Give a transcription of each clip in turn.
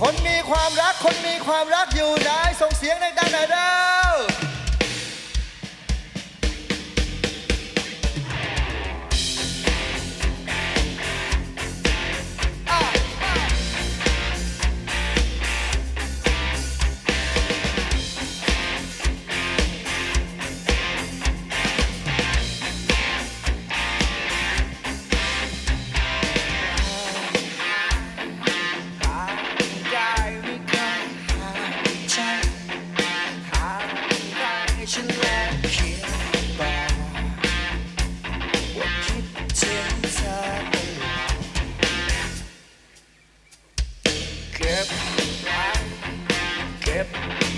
คนมีความรักคนมีความรักอยู่ได้ส่งเสียงในดังน่อยได้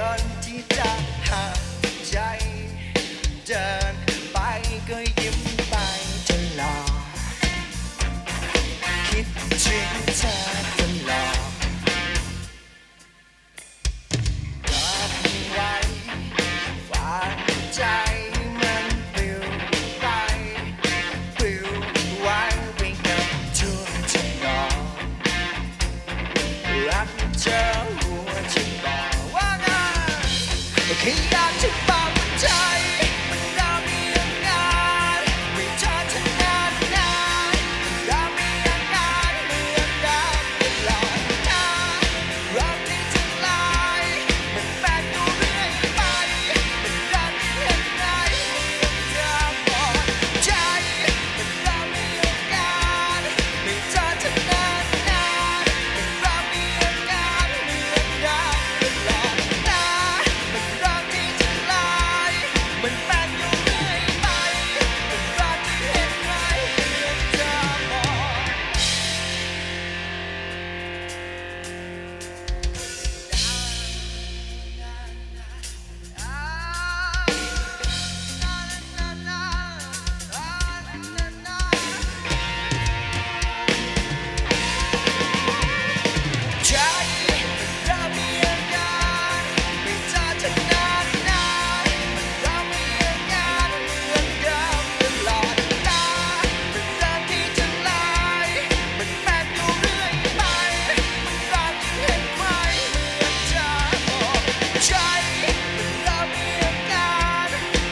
ยนที่จะหักใจ เดินไปก็ยิ้มไปตลอดคิดถึงเธอตลอดรักไว้ฝากใจมันปลิวไปปลิวไว้ไปกับทุกทนอรักเธอ Khi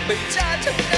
Bitch, I took that.